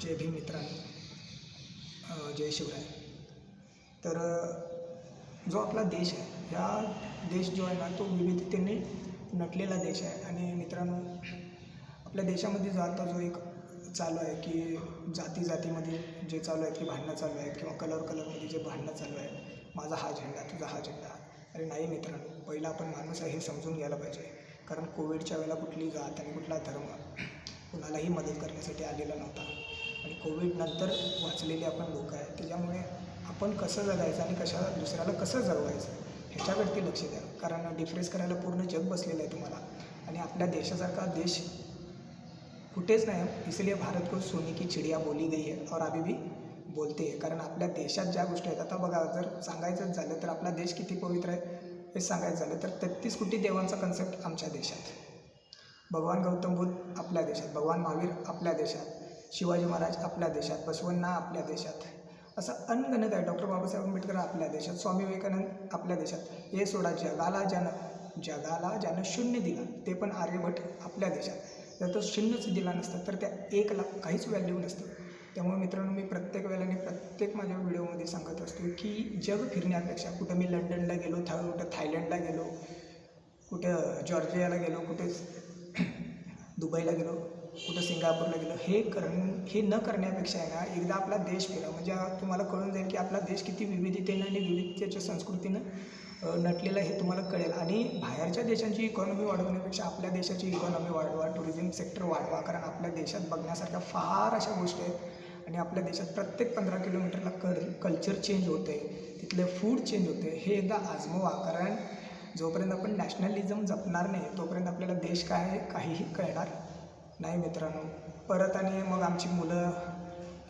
जय भीम मित्रांनो. जय शिवराय. तर जो आपला देश आहे ह्या देश जो आहे ना तो विविधतेने नटलेला देश आहे. आणि मित्रांनो आपल्या देशामध्ये जो आता जो एक चालू आहे की जाती जातीमध्ये जे चालू आहेत की भांडणं चालू आहेत किंवा कलर कलरमध्ये जे भांडणं चालू आहेत माझा हा झेंडा तुझा हा झेंडा अरे नाही मित्रांनो पहिला आपण माणूस आहे हे समजून घ्यायला पाहिजे. कारण कोविडच्या वेळेला कुठली जात आणि कुठला धर्म कुणालाही मदत करण्यासाठी आलेला नव्हता. आणि कोविडनंतर वाचलेले आपण लोक आहे त्याच्यामुळे आपण कसं जगायचं आणि कशा दुसऱ्याला कसं जगवायचं ह्याच्यावरती लक्ष द्या. कारण डिफ्रेस करायला पूर्ण जग बसलेलं आहे तुम्हाला. आणि आपल्या देशासारखा देश कुठेच नाही. इसलिए भारत को सोने की चिडिया बोली गई है और अभी भी बोलते आहे कारण आपल्या देशात ज्या गोष्टी आहेत आता बघा जर सांगायचंच झालं तर आपला देश किती पवित्र आहे? हे सांगायचं झालं तर तेहतीस कोटी देवांचा कन्सेप्ट आमच्या देशात. भगवान गौतम बुद्ध आपल्या देशात भगवान महावीर आपल्या देशात. शिवाजी महाराज आपल्या देशात बसवण्णा आपल्या देशात. असं अनगणित आहे. डॉक्टर बाबासाहेब आंबेडकर आपल्या देशात स्वामी विवेकानंद आपल्या देशात. हे सोडा जगाला ज्यानं जगाला ज्यानं शून्य दिला ते पण आर्यभट आपल्या देशात. जर तो शून्यच दिला नसता तर त्या एकला काहीच व्हॅल्यू नसतं. त्यामुळे मित्रांनो मी प्रत्येक वेळेला आणि प्रत्येक माझ्या व्हिडिओमध्ये सांगत असतो की जग फिरण्यापेक्षा कुठं मी लंडनला गेलो था कुठं थायलंडला गेलो कुठं जॉर्जियाला गेलो कुठे दुबईला गेलो कुठं सिंगापूरला गेलं हे करण हे न करण्यापेक्षा आहे ना एकदा आपला देश फिरा म्हणजे तुम्हाला कळून जाईल की आपला देश किती विविधतेनं आणि विविधतेच्या संस्कृतीनं नटलेला हे तुम्हाला कळेल. आणि बाहेरच्या देशांची इकॉनॉमी वाढवण्यापेक्षा आपल्या देशाची इकॉनॉमी वाढवा टुरिझम सेक्टर वाढवा. कारण आपल्या देशात बघण्यासारख्या फार अशा गोष्टी आहेत. आणि आपल्या देशात प्रत्येक पंधरा किलोमीटरला कल कल्चर चेंज होते तिथले तिथलं फूड चेंज होते हे एकदा आजमवा. कारण जोपर्यंत आपण नॅशनलिझम जपणार नाही तोपर्यंत आपल्याला देश काय आहे काहीही कळणार नाही मित्रांनो. परत आणि मग आमची मुलं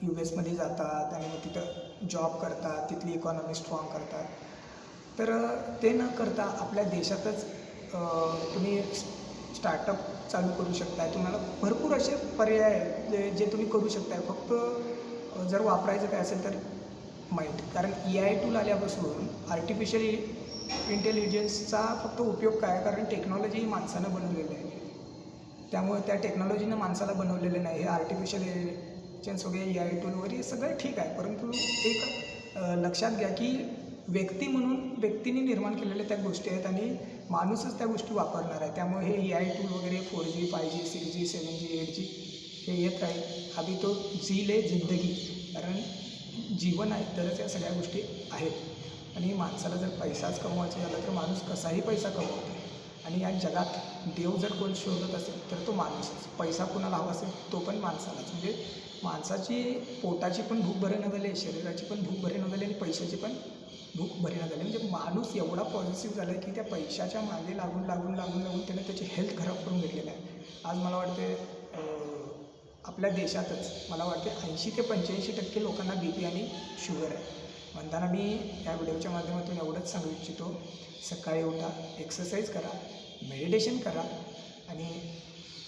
यू एसमध्ये जातात आणि मग तिथं जॉब करतात तिथली इकॉनॉमी स्ट्रॉंग करतात. तर ते न करता आपल्या देशातच तुम्ही स्टार्टअप चालू करू शकताय. तुम्हाला भरपूर असे पर्याय आहेत जे जे तुम्ही करू शकताय. फक्त जर वापरायचं काय असेल तर माइंड कारण ई आय टूल आल्यापासून आर्टिफिशियल इंटेलिजन्सचा फक्त उपयोग काय? कारण टेक्नॉलॉजी ही माणसानं बनवलेली आहे. त्यामुळे त्या टेक्नॉलॉजीनं माणसाला बनवलेलं नाही. हे आर्टिफिशियल इंटेलिजन्स वगैरे ए आय टूल वगैरे हे सगळं ठीक आहे. परंतु एक लक्षात घ्या की व्यक्ती म्हणून व्यक्तीने निर्माण केलेल्या त्या गोष्टी आहेत आणि माणूसच त्या गोष्टी वापरणार आहे. त्यामुळे हे ए आय टूल वगैरे four G five G six G seven G eight G हे येत आहे. अभि तो झील आहे जिंदगी. कारण जीवन आहे तरच या सगळ्या गोष्टी आहेत. आणि माणसाला जर पैसाच कमवायचा झाला तर माणूस कसाही पैसा कमवतो. आणि या जगात देव जर कोण शोधत असेल तर तो माणूसच पैसा कुणाला हवा असेल तो पण माणसालाच. म्हणजे माणसाची पोटाची पण भूक भरे न झाली शरीराची पण भूक भरे न झाली आणि पैशाची पण भूक भरे न झाली. म्हणजे माणूस एवढा पॉझिटिव्ह झाला आहे की त्या पैशाच्या मागे लागून लागून लागून लागून त्याने त्याची हेल्थ खराब करून घेतलेलं आहे. आज मला वाटते आपल्या देशातच मला वाटते ऐंशी ते पंच्याऐंशी टक्के लोकांना बी पी आणि शुगर आहे. म्हणताना मी या व्हिडिओच्या माध्यमातून एवढंच सांगू इच्छितो. सकाळी उठा एक्सरसाइज करा. मेडिटेशन करा आणि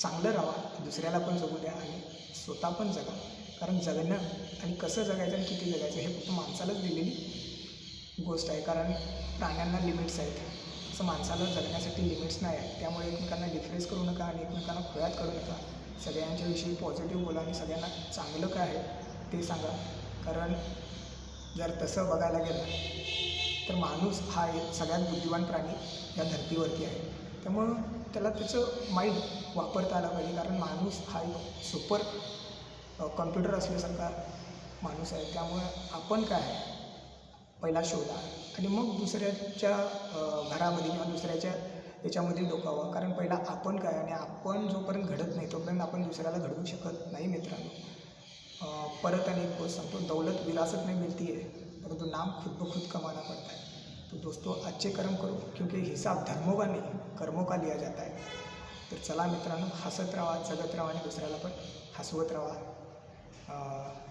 चांगलं राहा. दुसऱ्याला पण जगू द्या आणि स्वतः पण जगा. कारण जगणं आणि कसं जगायचं आणि किती जगायचं हे फक्त माणसालाच दिलेली गोष्ट आहे. कारण प्राण्यांना लिमिट्स आहेत. असं माणसाला जगण्यासाठी लिमिट्स नाही आहेत. त्यामुळे एकमेकांना डिफ्रेस करू नका आणि एकमेकांना खोयात करू नका. सगळ्यांच्याविषयी पॉझिटिव्ह बोला आणि सगळ्यांना चांगलं काय आहे ते सांगा. कारण जर तसं बघायला गेलं तर माणूस हा एक सगळ्यात बुद्धिवान प्राणी या धर्तीवरती आहे. त्यामुळं त्याला त्याचं माइंड वापरता आलं पाहिजे. कारण माणूस हा एक सुपर कम्प्युटर असल्यासारखा माणूस आहे. त्यामुळे आपण काय आहे? पहिला शोधा. आणि मग दुसऱ्याच्या घरामध्ये किंवा दुसऱ्याच्या याच्यामध्ये डोकावा. कारण पहिला आपण काय आणि आपण जोपर्यंत घडत नाही तोपर्यंत आपण दुसऱ्याला घडवू शकत नाही मित्रांनो. परत आणि एक गोष्ट सांगतो. दौलत विरासत नाही मिळती आहे परंतु नाम खुद ब खुद कमाना पडत आहे तो दोस्तों अच्छे कर्म करो क्योंकि हिसाब धर्मों का नहीं कर्मों का लिया जाता है। तर चला मित्रांनो हसत राहा जगत राहा आणि दुसऱ्याला पण हसवत राहा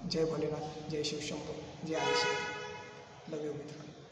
जय भोलेनाथ जय शिवशंभू जय आदिशक्ती लव यू मित्रांनो.